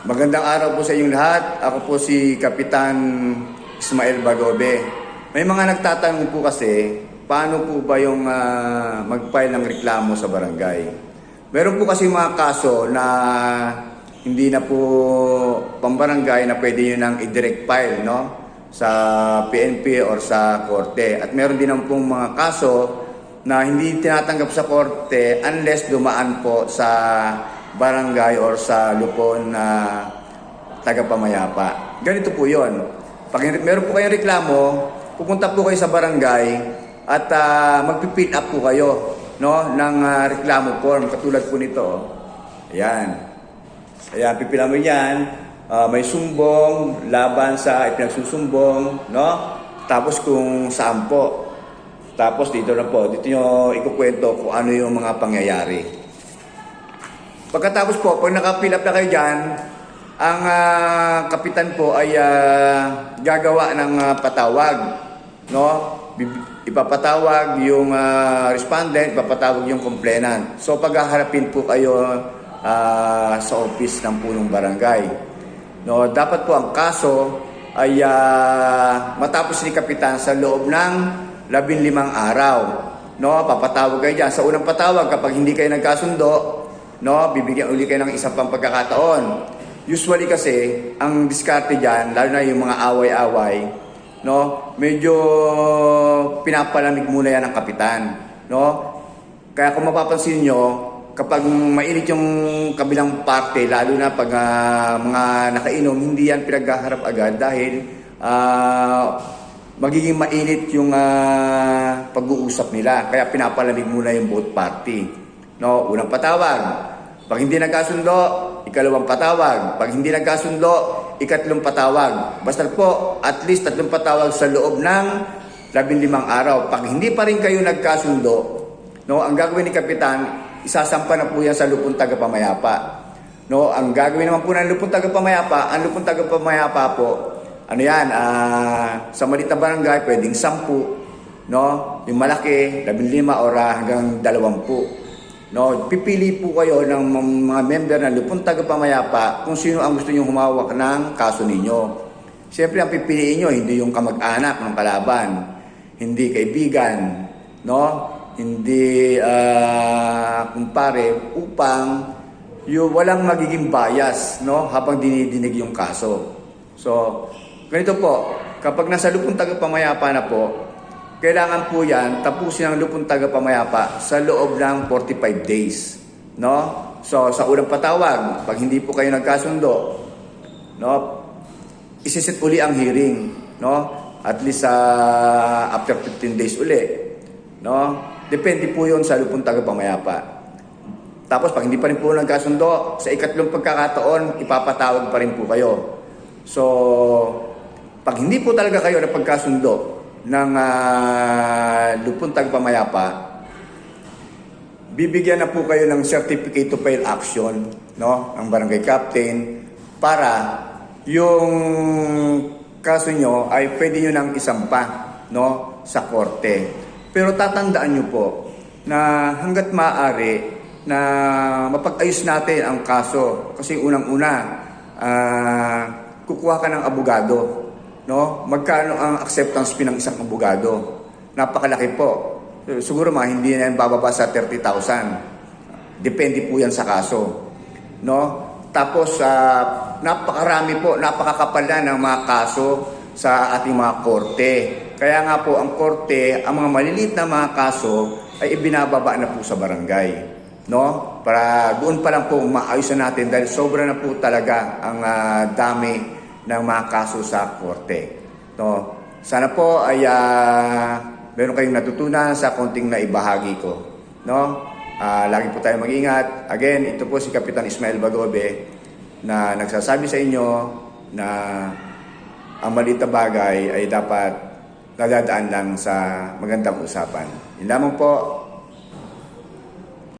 Magandang araw po sa inyong lahat. Ako po si Kapitan Ismael Bagobe. May mga nagtatanong po kasi, paano po ba yung ah, mag-file ng reklamo sa barangay? Meron po kasi mga kaso na hindi na po pambarangay na pwede yun ang i-direct file no? sa PNP or sa korte. At meron din pong mga kaso na hindi tinatanggap sa korte unless dumaan po sa barangay or sa lupon na tagapamayapa. Ganito po yon. Pag meron po kayong reklamo, pupunta po kayo sa barangay at uh, magpipill up po kayo no, ng ah, reklamo form katulad po nito. Ayan. Ayan, pipila mo yan. Ah, may sumbong, laban sa ipinagsusumbong, no? Tapos kung saan po. Tapos dito na po, dito nyo ikukwento kung ano yung mga pangyayari. Pagkatapos po, pag nakapill up na kayo dyan, ang ah, kapitan po ay ah, gagawa ng ah, patawag. No? Ipapatawag yung ah, respondent, ipapatawag yung complainant. So paghaharapin po kayo ah, sa office ng punong barangay. No, dapat po ang kaso ay ah, matapos ni kapitan sa loob ng labing limang araw. No, papatawag kayo dyan. Sa unang patawag, kapag hindi kayo nagkasundo, no, bibigyan uli kayo ng isang pang pagkakataon. Usually kasi, ang diskarte dyan, lalo na yung mga away-away, no, medyo pinapalamig muna yan ng kapitan, no? Kaya kung mapapansin nyo, kapag mainit yung kabilang parte, lalo na pag ah, mga nakainom, hindi yan pinaghaharap agad dahil ah, magiging mainit yung ah, pag-uusap nila. Kaya pinapalamig muna yung both party. No, unang patawag. Pag hindi nagkasundo, ikalawang patawag. Pag hindi nagkasundo, ikatlong patawag. Basta po, at least tatlong patawag sa loob ng labing limang araw. Pag hindi pa rin kayo nagkasundo, no, ang gagawin ni Kapitan, isasampa na po yan sa lupong tagapamayapa. No, ang gagawin naman po ng lupong tagapamayapa, ang lupong tagapamayapa po, ano yan, ah, sa maliit na barangay, pwedeng sampu, no? Yung malaki, labing lima or hanggang dalawampu. No, pipili po kayo ng mga member ng lupong tagapamayapa kung sino ang gusto nyo humawak ng kaso ninyo. Siyempre, ang pipiliin nyo, hindi yung kamag-anak ng kalaban, hindi kaibigan, no? Hindi ah, kumpare, upang yung walang magiging bias, no? Habang dinidinig yung kaso. So, ganito po, kapag nasa lupong tagapamayapa na po, kailangan po yan tapusin ang lupong tagapamayapa sa loob ng 45 days. No? So, sa unang patawag, pag hindi po kayo nagkasundo, no? isisit uli ang hearing. No? At least sa after 15 days uli. No? Depende po yun sa lupong tagapamayapa. Tapos pag hindi pa rin po nagkasundo, sa ikatlong pagkakataon, ipapatawag pa rin po kayo. So, pag hindi po talaga kayo napagkasundo ng uh, lupong tagpamayapa, bibigyan na po kayo ng certificate to file action, no, ng barangay captain, para yung kaso nyo ay pwede nyo nang isampa, no, sa korte. Pero tatandaan nyo po na hanggat maaari na mapag-ayos natin ang kaso. Kasi unang-una, ah, kukuha ka ng abogado. No? Magkano ang acceptance fee ng isang abogado? Napakalaki po. Siguro mga hindi na yan bababa sa 30,000. Depende po yan sa kaso. No? Tapos, ah, napakarami po, napakakapal na ng mga kaso sa ating mga korte. Kaya nga po, ang korte, ang mga maliliit na mga kaso ay ibinababa na po sa barangay. No? Para doon pa lang po maayos na natin dahil sobra na po talaga ang ah, dami ng mga kaso sa korte. No? Sana po ay ah, meron kayong natutunan sa konting na ibahagi ko. No? Ah, lagi po tayo mag-ingat. Again, ito po si Kapitan Ismael Bagobe na nagsasabi sa inyo na ang maliit na bagay ay dapat nadadaan lang sa magandang usapan. Yun lamang po.